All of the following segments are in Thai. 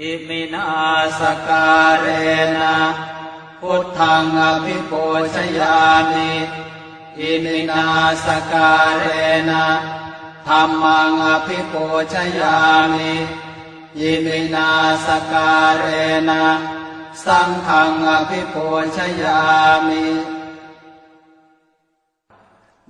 อิมินาสการเรนะพุทธังอภิปูชยามิอิมินาสการเรนะธรรมังอภิปูชยามิอิมินาสการเรนะสังฆังอภิปูชยามิ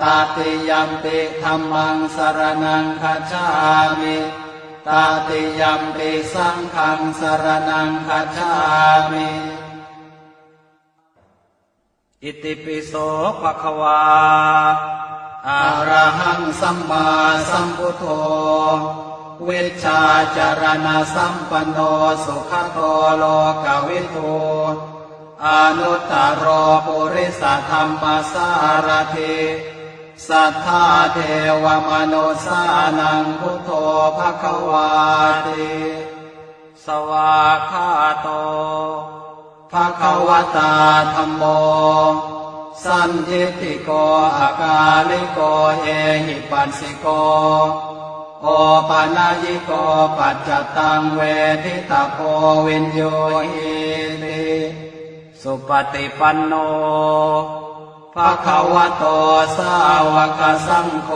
ตาติยัมปิธรรมังสารนังคัจามิตาติยัมปิสังฆังสารนังคัจามิอิติปิโสภะคะวาอะระหังสัมมาสัมพุทโธ เวชาจารณะสัมปันโนสุขโตโลกวิทูอนุตตรโปุริสธรรมสารถิ สัทธาเทวมโนสานังพุทโธภคะวาติสวาคาโตภคะวตาธรรมโม สันทิติโกอากาลิโกเอหิปัสสิโก โอปานายิโกปัจจตังเวทิตาโพวินโยหิติสุปฏิปันโน ภะคะวะโตสาวกสังโฆ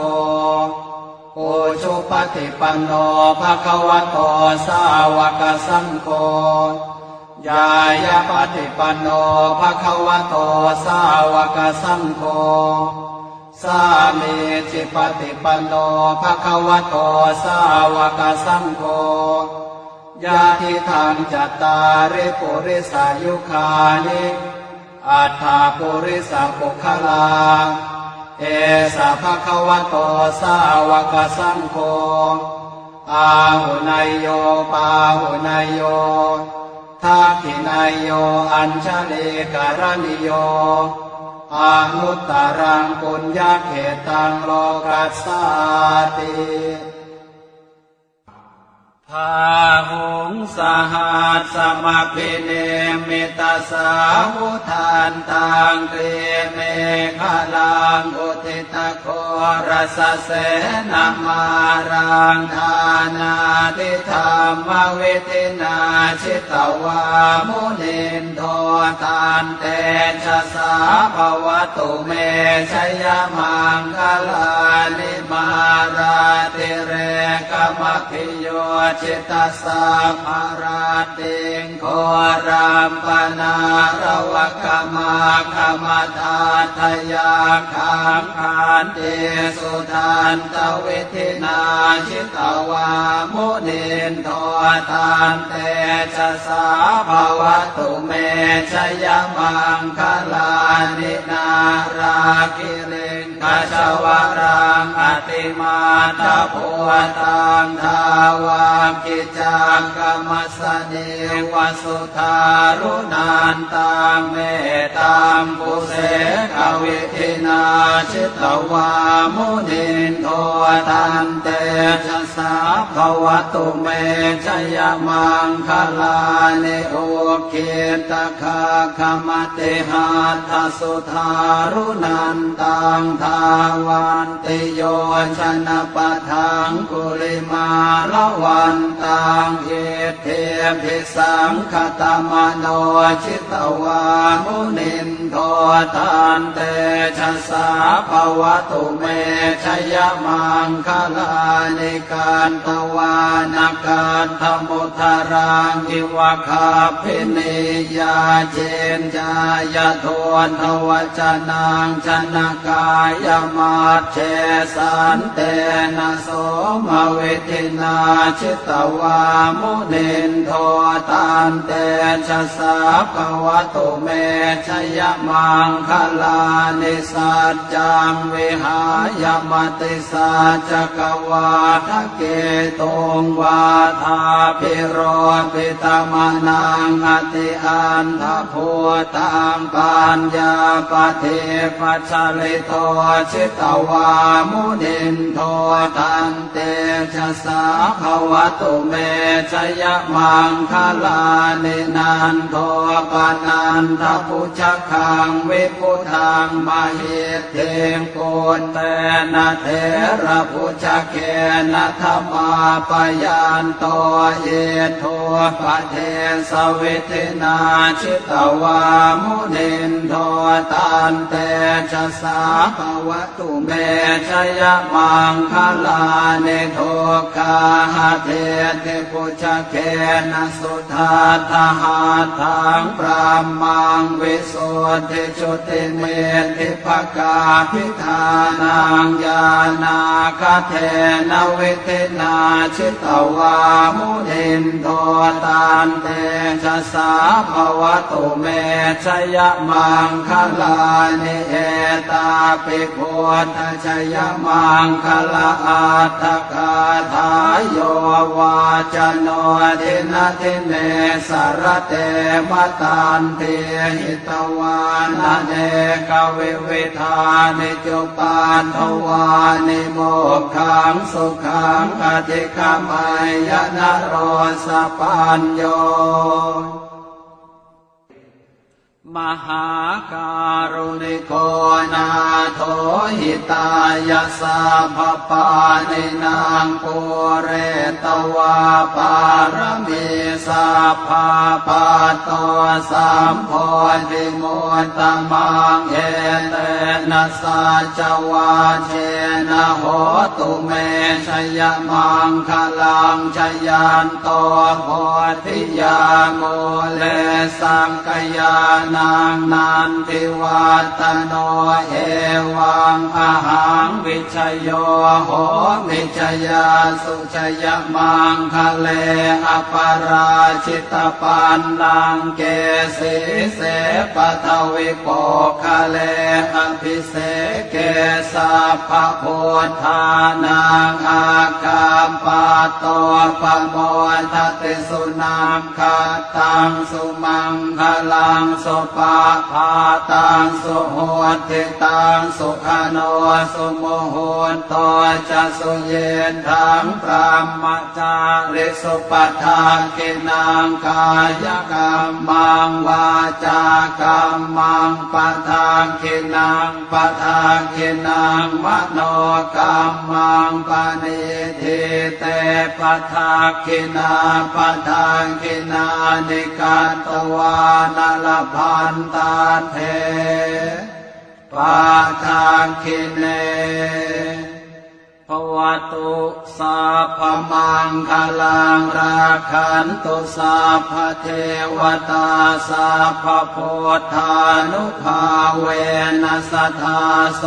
โอชุปฏิปันโนภะคะวะโตสาวกสังโฆยายาปฏิปันโนภะคะวะโตสาวกสังโฆสามีจิปฏิปันโนภะคะวะโตสาวกสังโฆยาทิทางจัตตาริปุริสายุคานิ อัฏฐาปุริสาปุคลาเอสะภะคะวะโตสาวกสังโฆอาหุนายโยปาหุนายโยทักขินายโย อัญชลีการณิโยอานุตตรังปุญญาเขตังโลกัสสาติ พาหงสหัสสมพิเนมิตาสาวุทานตังเกเมฆลังอุทิตโครสเสนามารังทานาทิธรรมเวทินาชิตวามุนินโททานเตชะสาภวตุเมชยมังคลานิมาราติเรกมคิโยจิตตสาภาราติงโครามปนารวกมาคมทาทยาคังคานเตสุทานตเวทินาชิตวามุนินโททานเตชะสาภวตุเมชยมังคลานินาราคิริ งคชวรังอติมาตะโพตังทาวามกิจังกรรมสเนวสุทารุนันตังเมตังปุเสกวิทินาชิตวามุนินโทตันเตชะสาภวตุเมชยมังคลาเนโอเกตคาคมเตหาทสุทารุนันตังทาวันติโยชนะปะทังกุลิมาละวันตังเอเทพิสังคตมโนชิตวามุนินโททานเตชะสาภวตุเมชยมังคลานิการตวานาการธมุทารังอิวะคาพินิยาเจนจายโทนทวจนังชนะกายยมาเชสันเตนะโสมเวทินาชิตวามุนินโทตานเตชะสาภวตุเมชยมังคลานิสัจจังวิหายมติสัจกวาทะเกตงวาทาพิโรปิตมนังอติอันทภูตังปัญญาปเทปัจจลิโตชิตวามุนินโทตันเตชะสาภวตุเมชยมังคลานินันโทปนันทพุชคังวิพุทังมาหิเทงโกนเตนะเทระพุชเกนะธรรมาปยันโตเยโทปะเทสวิทินาชิตวามุนินโทตันเตชะสาภวตุเมชยมังคลาเนโทกาหเทเทพุชเกนะสุทาทหาทังปรามังวิสุทธิจุติเมธิภกาพิธานังญานาคเทนวิเทนาชิตวามุนินโทตานเตชะสาภวตุเมชยมังคลานิเอตาปิโพธชยมังคลาอัตถกาทายโยวาจโนทินาทิเนสารเตมตันเทหิตวานาเนกเวิวิธานิจุปานทวานิโมกขังสุขังอธิคมายนโรสปัญโย มหาการุณิโกนาโทหิตายาสาภปานินางปุเรตวาปารมีสัพาปาโตสัมโพธิมุตตมังเอเตนะสัจวาเช นะโหตุเมชยมังคลังชยันโตโพธิยาโมเลสังกยานังนันติวัตโนเอวังอาหังวิชโยโหมิชยาสุชยมังคะเลอปราชิตปันลังเกสีเสปะทวิโปคะเลอภิเสเกสัพพโพธานังอากามปาโตปะโมทติสุนังคาตังสุมังคลังสุปาภาตังสุโหติตังสุขโนสุโมโหนตจะสุเยนทังพระมจาริสุปทากินังกายกรรมังวาจากรรมังปทากินังปทากินังมโนกรรมังปณิทิเตปทักินาปทากินานิกัตวานลพันตาเทปาทาคิเน ภวตุสัพมังคลังราคันตุสัพเทวตาสัพพโพธานุภาเวนัสธาโส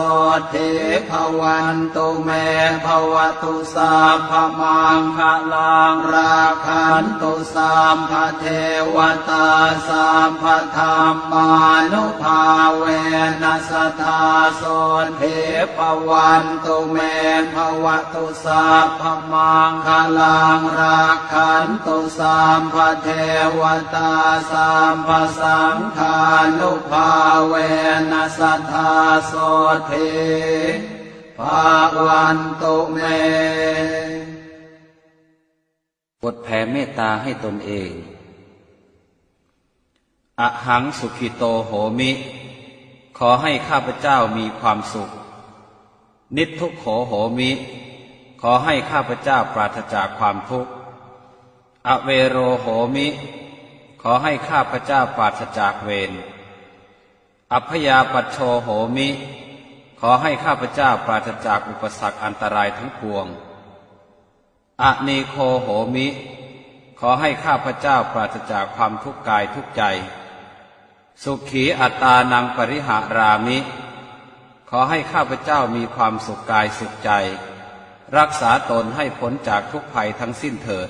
ทิภวันตุเมภวตุสัพมังคลังราคันตุสัพเทวตาสัพธรรมานุภาเวนัสธาโสทิภวันตุเมภวตุสัพมังคลังราคันตุสัมภเทวตาสัมภสังฆานุภาเวนัสธาโสเทภาวันตุเมบทแผ่เมตตาให้ตนเองอหังสุขิโตโหมิ ขอให้ข้าพเจ้ามีความสุข นิทุกโขโหมิ ขอให้ข้าพเจ้าปราศจากความทุกข์ อเวโรโหมิ ขอให้ข้าพเจ้าปราศจากเวร อัพยาปัชโชโหมิ ขอให้ข้าพเจ้าปราศจากอุปสรรคอันตรายทั้งปวงอนีโคโหมิ ขอให้ข้าพเจ้าปราศจากความทุกข์กายทุกใจ สุขีอัตตานังปริหารามิ ขอให้ข้าพเจ้ามีความสุขกายสุขใจ รักษาตนให้พ้นจากทุกภัยทั้งสิ้นเถิด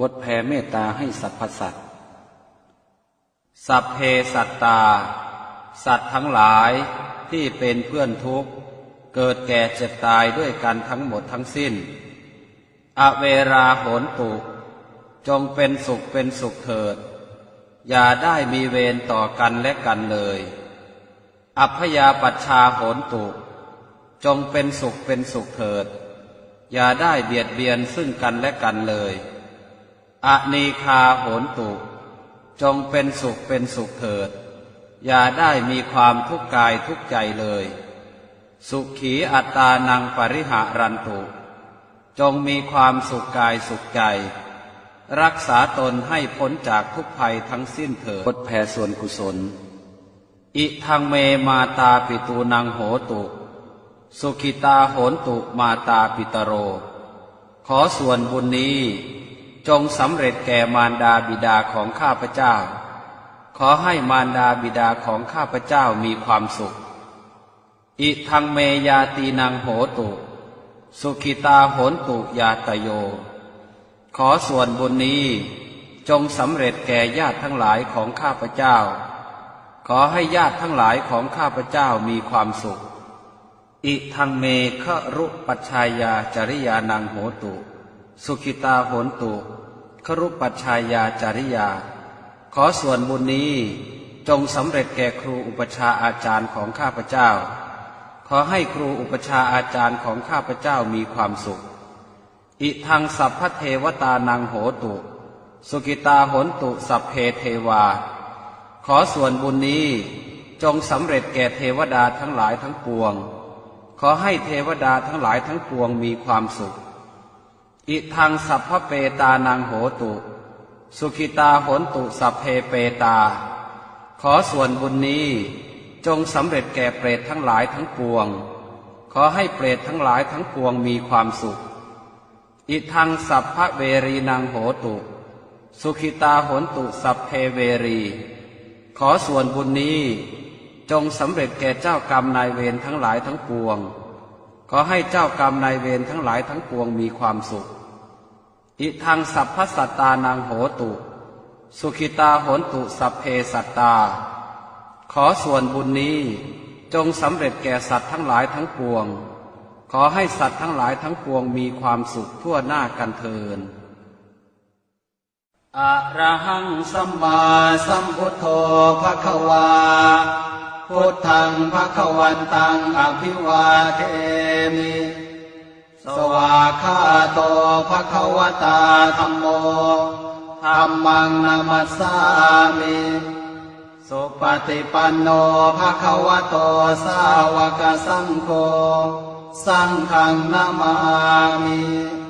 บทแผ่เมตตาให้สรรพสัตว์สัพเพสัตตา สัตว์ทั้งหลายที่เป็นเพื่อนทุกข์ เกิดแก่เจ็บตายด้วยกันทั้งหมดทั้งสิ้น อเวราโหนตุ จงเป็นสุขเป็นสุขเถิด อย่าได้มีเวรต่อกันและกันเลย อัพยาปัชชาโหนตุ จงเป็นสุขเป็นสุขเถิด อย่าได้เบียดเบียนซึ่งกันและกันเลยอนีคาโหนตุ จงเป็นสุขเป็นสุขเถิด อย่าได้มีความทุกข์กายทุกข์ใจเลย สุขีอัตานังปริหารันตุ จงมีความสุขกายสุขใจ รักษาตนให้พ้นจากทุกภัยทั้งสิ้นเถิดบทแผ่ส่วนกุศล อิทังเมมาตาปิตูนังโหตุ สุขิตาโหนตุมาตาปิตโร ขอส่วนบุญนี้จงสำเร็จแก่มารดาบิดาของข้าพเจ้า ขอให้มารดาบิดาของข้าพเจ้ามีความสุข อิทังเมยาตีนังโหตุ สุขิตาโหนตุยาตโย ขอส่วนบุญนี้จงสำเร็จแก่ญาติทั้งหลายของข้าพเจ้า ขอให้ญาติทั้งหลายของข้าพเจ้ามีความสุข อิทังเมฆรุปัชชายาจริยานังโหตุ สุขิตาโหนตุครุปัชชายาจริยา ขอส่วนบุญนี้จงสำเร็จแก่ครูอุปชาอาจารย์ของข้าพเจ้า ขอให้ครูอุปชาอาจารย์ของข้าพเจ้ามีความสุข อิทังสัพพเทวตานังโหตุ สุกิตาโหนตุสัพเพเทวา ขอส่วนบุญนี้จงสำเร็จแก่เทวดาทั้งหลายทั้งปวง ขอให้เทวดาทั้งหลายทั้งปวงมีความสุข อิทังสัพพเปตานังโหตุ สุขิตาโหนตุสัพเพเปตา ขอส่วนบุญนี้จงสำเร็จแก่เปรตทั้งหลายทั้งปวง ขอให้เปรตทั้งหลายทั้งปวงมีความสุข อิทังสัพพะเวรีนังโหตุ สุขิตาโหนตุสัพเพเวรี ขอส่วนบุญนี้ จงสำเร็จแก่เจ้ากรรมนายเวรทั้งหลายทั้งปวง ขอให้เจ้ากรรมนายเวรทั้งหลายทั้งปวงมีความสุข อิทังสัพพสัตตานังโหตุ สุขิตาโหนตุสัพเพสัตตา ขอส่วนบุญนี้จงสำเร็จแก่สัตว์ทั้งหลายทั้งปวง ขอให้สัตว์ทั้งหลายทั้งปวงมีความสุขทั่วหน้ากันเทินอะระหังสัมมาสัมพุทโธภะคะวา พุทธังภะคะวันตังอภิวาเทมิ สวาคาโตภะคะวตาธัมโมธัมมังนามัสสามิสุปฏิปันโนภะคะวะโตสาวกสังโฆ สังฆังนามามิ